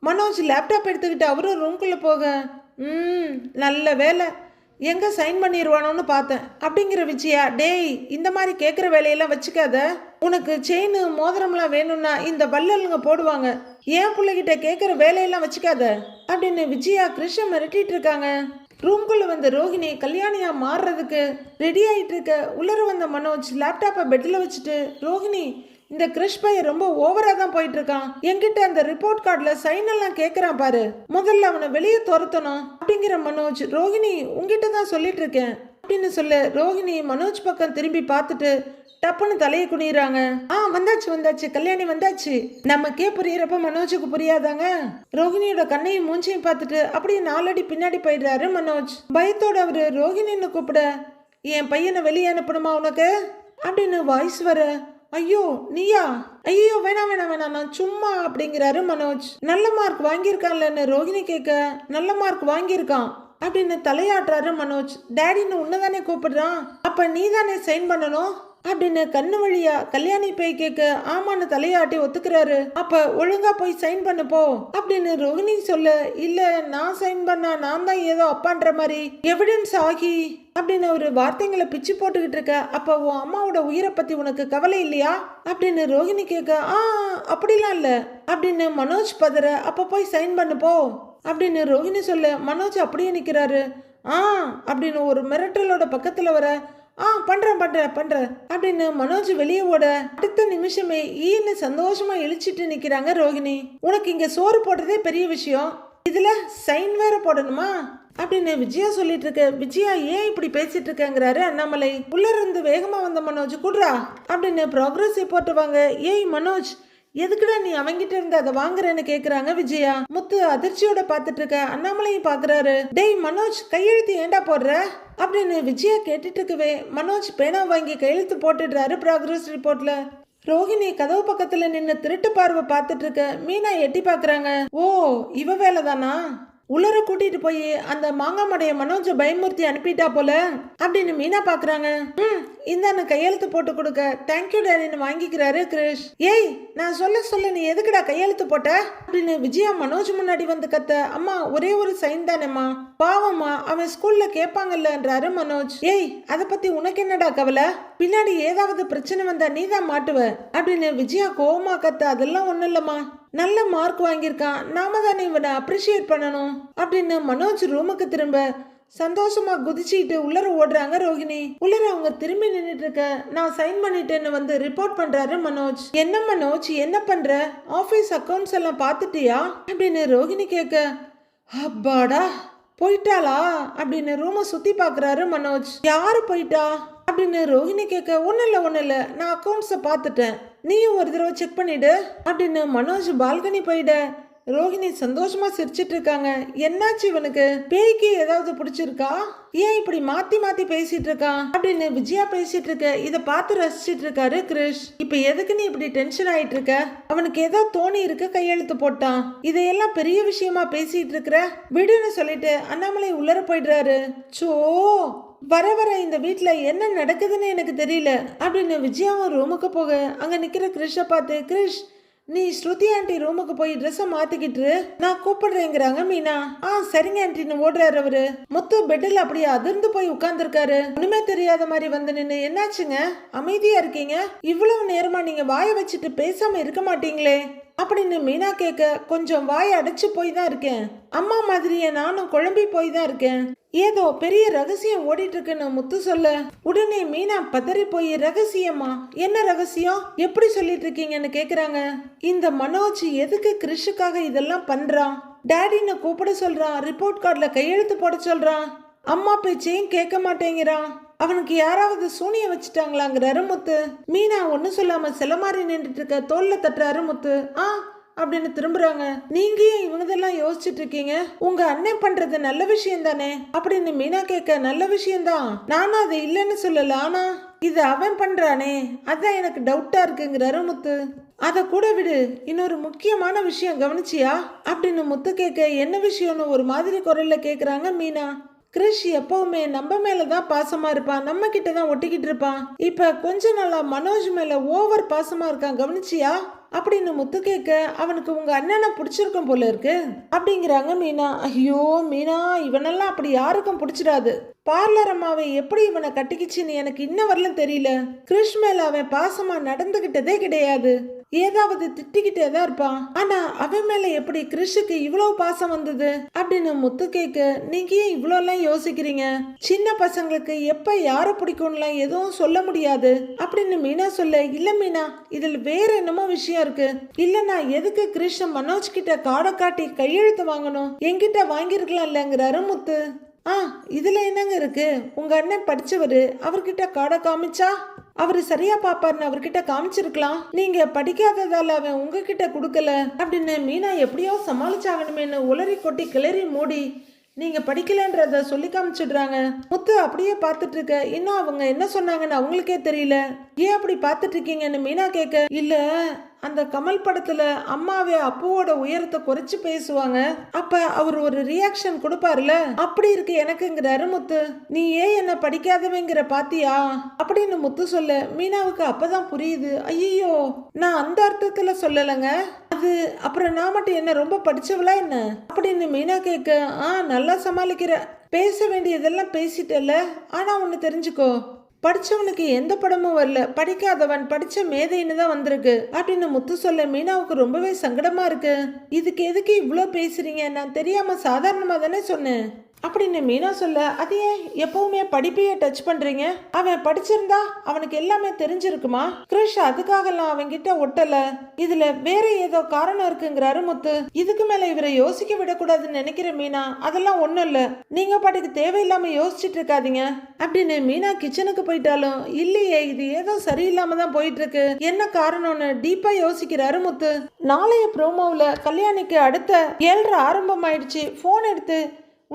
மனோஜ் லேப்டாப் எடுத்துக்கிட்டு அவரும் ரூம்குள்ள போக ம் நல்ல வேலை. எங்க சைன் பண்ணிடுவானோன்னு பார்த்தேன். அப்படிங்கிற விஜயா டேய் இந்த மாதிரி கேட்குற வேலையெல்லாம் வச்சுக்காத. உனக்கு செயின் மோதிரம்லாம் வேணும்னா இந்த வள்ளலுங்க போடுவாங்க. ஏன் பிள்ளைகிட்ட கேட்குற வேலையெல்லாம் வச்சுக்காத. அப்படின்னு விஜயா கிருஷ்ண மிரட்டிட்டு இருக்காங்க. ரூம்குள்ள வந்த ரோஹிணி கல்யாணியா மாறுறதுக்கு ரெடி ஆயிட்டு இருக்க. உள்ளர வந்த மனோஜ் லேப்டாப்பை பெட்டில் வச்சுட்டு ரோஹிணி இந்த கிருஷ் பையன் ரொம்ப ஓவரா தான் போயிட்டு இருக்கான். என்கிட்ட அந்த ரிப்போர்ட் கார்டுல சைன் எல்லாம் கேக்குறான் பாரு. முதல்ல அவனை வெளியே துரத்தணும். அப்படிங்கிற மனோஜ் ரோஹிணி உங்ககிட்ட தான் சொல்லிட்டு இருக்கேன். அப்படின்னு சொல்ல ரோஹிணி மனோஜ் பக்கம் திரும்பி பார்த்துட்டு டப்புன்னு தலையை குனிகிறாங்க ஆ வந்தாச்சு வந்தாச்சு கல்யாணி வந்தாச்சு. நமக்கே புரியறப்ப மனோஜுக்கு புரியாதாங்க? ரோஹிணியோட கண்ணையும் மூஞ்சையும் பார்த்துட்டு அப்படியே நாலடி பின்னாடி போயிடுறாரு மனோஜ். பயத்தோட அவரு ரோஹிணின்னு கூப்பிட என் பையனை வெளியே அனுப்பணுமா உனக்கு? அப்படின்னு வாய்ஸ் வர ஐயோ நீயா? ஐயோ வேணாம் வேணாம் வேணாம் நான் சும்மா அப்படிங்கிறாரு மனோஜ். நல்ல மார்க் வாங்கியிருக்கான்லன்னு ரோஹிணி கேட்க நல்ல மார்க் வாங்கியிருக்கான். அப்படின்னு தலையாட்டுறாரு மனோஜ். டேடின்னு உன்னதானே கூப்பிடுறான்? அப்ப நீ தானே சைன் பண்ணணும்? அப்படின்னு கண்ணு வழியா கல்யாணி போய் கேட்க ஆமான்னு தலையாட்டி ஒத்துக்கிறாரு. அப்ப ஒழுங்கா போய் சைன் பண்ணுப்போ போ அப்படின்னு ரோஹிணி சொல்ல இல்ல நான் சைன் பண்ணா நான் தான் ஏதோ அப்பான்ற மாதிரி எவிடன்ஸ் ஆகி அப்படின்னு ஒரு வார்த்தைங்களை பிச்சு போட்டுக்கிட்டு இருக்க அப்ப உன் அம்மாவோட உயிரை பத்தி உனக்கு கவலை இல்லையா? அப்படின்னு ரோஹிணி கேட்க ஆ அப்படிலாம் இல்ல அப்படின்னு மனோஜ் பதற அப்ப போய் சைன் பண்ணு போ. அப்படின்னு ரோஹிணி சொல்ல மனோஜ் அப்படியே நிற்கிறாரு ஆ அப்படின்னு ஒரு மிரட்டலோட பக்கத்தில் வர ஆ பண்ணுறேன் பண்ணுறேன் பண்ணுறேன் அப்படின்னு மனோஜ் வெளியே ஓட அடுத்த நிமிஷமே ஈன்னு சந்தோஷமாக இழிச்சிட்டு நிற்கிறாங்க ரோஹிணி. உனக்கு இங்கே சோறு போடுறதே பெரிய விஷயம். இதில் சைன் வேற போடணுமா? அப்படின்னு விஜயா சொல்லிட்டு இருக்க. விஜயா ஏன் இப்படி பேசிட்டு இருக்கேங்கிறாரு அண்ணாமலை. உள்ள இருந்து வேகமா வந்த மனோஜ் குட்ரா அப்படின்னு ப்ராக்ரஸ் ரிப்போர்ட் வாங்க ஏய் மனோஜ் எதுக்குடா நீ அவங்கிட்ட இருந்து அதை வாங்குறேன்னு கேக்குறாங்க விஜயா? முத்து அதிர்ச்சியோட பாத்துட்டு இருக்க அண்ணாமலையும் பாக்குறாரு டேய் மனோஜ் கையெழுத்து ஏன்டா போடுற? அப்படின்னு விஜயா கேட்டுட்டு இருக்கவே மனோஜ் பேனா வாங்கி கையெழுத்து போட்டுடுறாரு ப்ராக்ரஸ் ரிப்போர்ட்ல. ரோஹிணி கதவு பக்கத்துல நின்னு திருட்டு பார்வை பார்த்துட்டு இருக்க மீனா எட்டி பாக்குறாங்க ஓ இவ வேலை தானா உள்ளர கூட்டிட்டு போய் அந்த மாங்காமடைய மனோஜ பயமூர்த்தி அனுப்பிட்டா போல அப்படின்னு மீனா பாக்குறாங்க. ம் இந்தான்னு கையெழுத்து போட்டு கொடுக்க. தேங்க்யூ டேடின்னு வாங்கிக்கிறாரு கிரிஷ். ஏய் நான் சொல்ல சொல்ல நீ எதுக்குடா கையெழுத்து போட்ட? அப்படின்னு விஜயா மனோஜ் முன்னாடி வந்து கத்த அம்மா ஒரே ஒரு சைன் தானேம்மா. பாவம்மா அவன் ஸ்கூல்ல கேட்பாங்கல்லன்றாரு மனோஜ். ஏய் அதை பத்தி உனக்கு என்னடா கவலை? பின்னாடி ஏதாவது பிரச்சனை வந்தா நீ தான் மாட்டுவ. அப்படின்னு விஜயா கோவமா கத்த அதெல்லாம் ஒன்றும் இல்லம்மா. நல்ல மார்க் வாங்கியிருக்கான். நாம தானே இவனை அப்ரிஷியேட் பண்ணணும். அப்படின்னு மனோஜ் ரூமுக்கு திரும்ப சந்தோஷமா குதிச்சுட்டு உள்ளர ஓடுறாங்க ரோஹிணி உள்ளர அவங்க திரும்பி நின்றுட்டு இருக்க நான் சைன் பண்ணிட்டேன்னு வந்து ரிப்போர்ட் பண்றாரு மனோஜ். என்ன மனோஜ்? என்ன பண்ற? ஆபீஸ் அக்கவுண்ட்ஸ் எல்லாம் பார்த்துட்டியா? அப்படின்னு ரோஹிணி கேட்க அப்பாடா போயிட்டாளா? அப்படின்னு ரூமை சுத்தி பாக்குறாரு மனோஜ். யாரு போயிட்டா? அப்படின்னு ரோஹிணி கேட்க ஒன்றும் இல்லை ஒன்றும் இல்லை. நான் அக்கௌண்ட்ஸை பார்த்துட்டேன். நீயும் ஒரு தடவை செக் பண்ணிடு. அப்படின்னு மனோஜ் பால்கனி போயிட. ரோஹிணி சந்தோஷமா சிரிச்சிட்டு இருக்காங்க. என்னாச்சு இவனுக்கு? பேய்க்கு ஏதாவது பிடிச்சிருக்கா? ஏன் இப்படி மாத்தி மாத்தி பேசிட்டு இருக்கான் அப்படின்னு விஜயா பேசிட்டு இருக்க. இத பார்த்து ரசிச்சிட்டு இருக்காரு கிரிஷ். இப்ப எதுக்கு நீ இப்படி டென்ஷன் ஆயிட்டு இருக்க? அவனுக்கு ஏதோ தோணி இருக்க கையெழுத்து போட்டான். இதையெல்லாம் பெரிய விஷயமா பேசிட்டு இருக்கிற? விடுன்னு சொல்லிட்டு அண்ணாமலை உள்ளர போயிடுறாரு. சோ வர வர இந்த வீட்டில் என்ன நடக்குதுன்னு எனக்கு தெரியல. அப்படின்னு விஜயாவும் ரூமுக்கு போக அங்கே நிற்கிற கிரிஷை பார்த்து கிரிஷ் நீ ஸ்ருதி ஆண்டி ரூமுக்கு போய் ட்ரெஸ்ஸை மாத்திக்கிட்டு நான் கூப்பிடுறேங்கிறாங்க மீனா. ஆ சரிங்க ஆண்டின்னு ஓடுறாரு அவரு. முத்து பெட்டில் அப்படியே அதிர்ந்து போய் உட்காந்துருக்காரு ஒண்ணுமே தெரியாத மாதிரி வந்து நின்று என்னாச்சுங்க? அமைதியா இருக்கீங்க? இவ்வளவு நேரமா நீங்க வாயை வச்சுட்டு பேசாம இருக்க மாட்டீங்களே. அப்படின்னு மீனா கேட்க கொஞ்சம் வாய் அடைச்சு போய் தான் இருக்கேன். அம்மா மாதிரியே நானும் குழம்பி போய் தான் இருக்கேன். ஏதோ பெரிய ரகசியம் ஓடிட்டு இருக்குன்னு முத்து சொல்ல உடனே மீனா பதறி போய் ரகசியமா? என்ன ரகசியம்? எப்படி சொல்லிட்டு இருக்கீங்கன்னு கேக்குறாங்க. இந்த மனோஜ் எதுக்கு கிறிஷுக்காக இதெல்லாம் பண்றான்? டேடின்னு கூப்பிட சொல்றான் ரிப்போர்ட் கார்டில் கையெழுத்து போட சொல்றான். அம்மா பேச்சையும் கேட்க மாட்டேங்கிறான். அவனுக்கு யாராவது சூனிய வச்சுட்டாங்களாங்கிறாரு முத்து மீனா ஒன்னும் சொல்லாம சிலமாரி நின்றுட்டு இருக்க தோல்ல தட்டுறாரு முத்து ஆ அப்படின்னு திரும்புறாங்க. நீங்க ஏன் இவங்கதெல்லாம் யோசிச்சுட்டு இருக்கீங்க உங்க அண்ணன் பண்றது நல்ல விஷயம் தானே அப்படின்னு மீனா கேட்க நல்ல விஷயம்தான். நானும் அது இல்லைன்னு சொல்லல ஆனா இது அவன் பண்றானே. அதான் எனக்கு டவுட்டா இருக்குங்கிறாரு முத்து அதை கூட விடு இன்னொரு முக்கியமான விஷயம் கவனிச்சியா? அப்படின்னு முத்து கேட்க என்ன விஷயம்னு ஒரு மாதிரி குரல்ல கேக்குறாங்க மீனா. கிரிஷ் எப்பவுமே நம்ம மேல தான் பாசமா இருப்பான் நம்ம கிட்ட தான் ஒட்டிக்கிட்டு இருப்பான் இப்ப கொஞ்ச நாளா மனோஜ் மேல ஓவர் பாசமா இருக்கான் கவனிச்சியா? அப்படின்னு முத்து கேட்க அவனுக்கு உங்க அண்ணனை பிடிச்சிருக்கும் போல இருக்கு. அப்படிங்கிறாங்க மீனா. ஐயோ மீனா இவனெல்லாம் அப்படி யாருக்கும் பிடிச்சிடாது. பார்லர் அம்மாவை எப்படி இவனை கட்டிக்கிச்சின்னு எனக்கு இன்ன வரலும் தெரியல. கிருஷ் மேல அவன் பாசமா நடந்துகிட்டதே கிடையாது. ஏதாவது திட்டிக்கிட்டே தான் இருப்பான். ஆனா அவன் மேல எப்படி கிறிஷுக்கு இவ்வளவு பாசம் வந்தது? அப்படின்னு முத்து கேட்க நீங்க ஏன் இவ்வளோ எல்லாம் யோசிக்கிறீங்க? சின்ன பசங்களுக்கு எப்ப யார பிடிக்கும்லாம் எதுவும் சொல்ல முடியாது. அப்படின்னு மீனா சொல்ல இல்ல மீனா இதுல வேற என்னமோ விஷயம் இருக்கு. இல்ல நான் எதுக்கு கிருஷ்ண மனோஜ் கிட்ட காடை காட்டி கையெழுத்து வாங்கணும்? என்கிட்ட வாங்கியிருக்கலாம் இல்லைங்கிறாரு முத்து. ஆ இதுல என்னங்க இருக்கு? உங்க அண்ணன் படிச்சவரு அவர்கிட்ட காடை காமிச்சா? அவர் சரியா பாப்பாருன்னு அவர்கிட்ட காமிச்சிருக்கலாம். நீங்க படிக்காததால அவன் உங்ககிட்ட கொடுக்கல அப்படின்னு மீனா எப்படியோ சமாளிச்சாகணுமேனு உளறி கொட்டி கிளறி மூடி நீங்க படிக்கலன்றத சொல்லி காமிச்சிடுறாங்க. முத்து அப்படியே பார்த்துட்டு இருக்க இன்னும் அவங்க என்ன சொன்னாங்கன்னு அவங்களுக்கே தெரியல. ஏன் அப்படி பார்த்துட்டு இருக்கீங்கன்னு மீனா கேட்க. இல்ல அந்த கமல் படத்துல அம்மாவே அப்புவோட உயரத்தை குறைச்சு பேசுவாங்க. அப்ப அவர் ஒரு ரியாக்ஷன் கொடுப்பாருல. அப்படி இருக்கு எனக்குங்கிறாரு முத்து. நீ ஏன் என்ன படிக்காதவங்கிற பாத்தியா? அப்படின்னு முத்து சொல்ல. மீனாவுக்கு அப்பதான் புரியுது. ஐயோ நான் அந்த அர்த்தத்துல சொல்லலைங்க. அது அப்புறம் நான் மட்டும் என்ன ரொம்ப படிச்சவளா என்ன? அப்படின்னு மீனா கேட்க ஆ நல்லா சமாளிக்கிற. பேச வேண்டியதெல்லாம் பேசிட்டல ஆனால் ஒன்று தெரிஞ்சுக்கோ. படித்தவனுக்கு எந்த படமும் வரல. படிக்காதவன் படித்த மேதைன்னு தான் வந்திருக்கு. அப்படின்னு முத்து சொல்ல மீனாவுக்கு ரொம்பவே சங்கடமாக இருக்கு. இதுக்கு எதுக்கு இவ்வளோ பேசுறீங்க? நான் தெரியாமல் சாதாரணமாக தானே சொன்னேன். அப்படின்னு மீனா சொல்ல அது ஏன் எப்பவுமே படிப்பையே டச் பண்றீங்க? அவன் படிச்சிருந்தா அவனுக்கு எல்லாமே தெரிஞ்சிருக்குமா? கிருஷ் அதுக்காகலாம் அவன்கிட்ட ஒட்டல. இதுல வேற ஏதோ காரணம் இருக்குங்கிறாரு முத்து. இதுக்கு மேல இவரை யோசிக்க விடக்கூடாதுன்னு நினைக்கிற மீனா அதெல்லாம் ஒண்ணும் இல்ல. நீங்க பாட்டுக்கு தேவையில்லாம யோசிச்சுட்டு இருக்காதீங்க. அப்படின்னு மீனா கிச்சனுக்கு போயிட்டாலும் இல்லையே இது ஏதோ சரியில்லாம தான் போயிட்டு இருக்கு என்ன காரணம்னு டீப்பா யோசிக்கிறாரு முத்து. நாளைய ப்ரோமோவில் கல்யாணிக்கு அடுத்த ஏழ்ரை ஆரம்பம் ஆயிடுச்சு ஃபோன் எடுத்து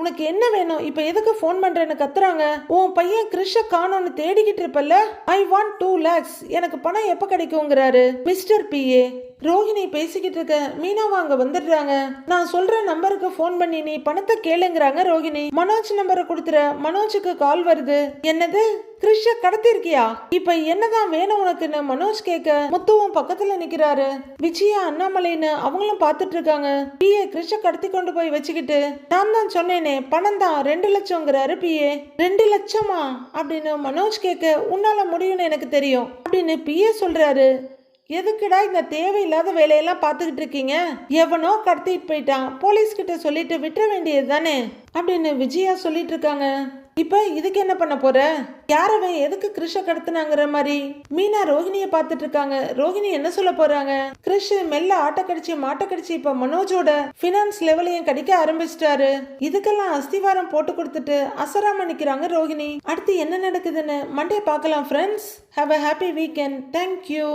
உனக்கு என்ன வேணும்? இப்போ எதுக்கு ஃபோன் பண்ணுறேன்னு கத்துறாங்க? உன் பையன் கிருஷ காணோன்னு தேடிக்கிட்டு இருப்பல்ல? ஐ வாண்ட் டூ லேக்ஸ் எனக்கு பணம் எப்போ கிடைக்குங்கிறாரு? மிஸ்டர் பிஏ ரோஹிணி பேசிக்கிட்டு இருக்க மீனாவா அங்க வந்துடுறாங்க. நான் சொல்ற நம்பருக்கு ஃபோன் பண்ணி நீ பணத்தை கேளுங்கிறாங்க ரோஹிணி. மனோஜ் நம்பரை கொடுத்துற மனோஜுக்கு கால் வருது. என்னது? கிருஷ கடத்திருக்கியா? இப்ப என்னதான் வேணும் உனக்குன்னு மனோஜ் கேட்க முத்துவும் பக்கத்துல நிக்கிறாரு. விஜயா அண்ணாமலைன்னு அவங்களும் பாத்துட்டு இருக்காங்க. பிஏ கிருஷ கடத்தி கொண்டு போய் வச்சுக்கிட்டு நான் தான் சொன்னேனே பணம் தான் ரெண்டு லட்சம்ங்கிறாரு பிஏ. ரெண்டு லட்சமா? அப்படின்னு மனோஜ் கேட்க உன்னால முடியும்னு எனக்கு தெரியும். அப்படின்னு பிஏ சொல்றாரு. எதுக்குடா இந்த தேவையில்லாத வேலையெல்லாம் பார்த்துக்கிட்டு இருக்கீங்க? எவனோ கடத்திட்டு போயிட்டான். போலீஸ் கிட்ட சொல்லிட்டு விட்டுற வேண்டியது தானே? அப்படின்னு விஜயா சொல்லிட்டு இருக்காங்க. இப்ப இதுக்கு என்ன பண்ண போற? யாரவன் எதுக்கு கிருஷ கடத்துனாங்கிற மாதிரி? மீனா ரோஹிணிய பார்த்துட்டு இருக்காங்க. ரோஹிணி என்ன சொல்ல போறாங்க? கிருஷ் மெல்ல ஆட்ட கடிச்சு மாட்ட கடிச்சு இப்ப மனோஜோட பினான்ஸ் லெவலையும் கடிக்க ஆரம்பிச்சிட்டாரு. இதுக்கெல்லாம் அஸ்திவாரம் போட்டு கொடுத்துட்டு அசராம நிக்கிறாங்க ரோஹிணி அடுத்து என்ன நடக்குதுன்னு மண்டே பார்க்கலாம் friends have a happy weekend thank you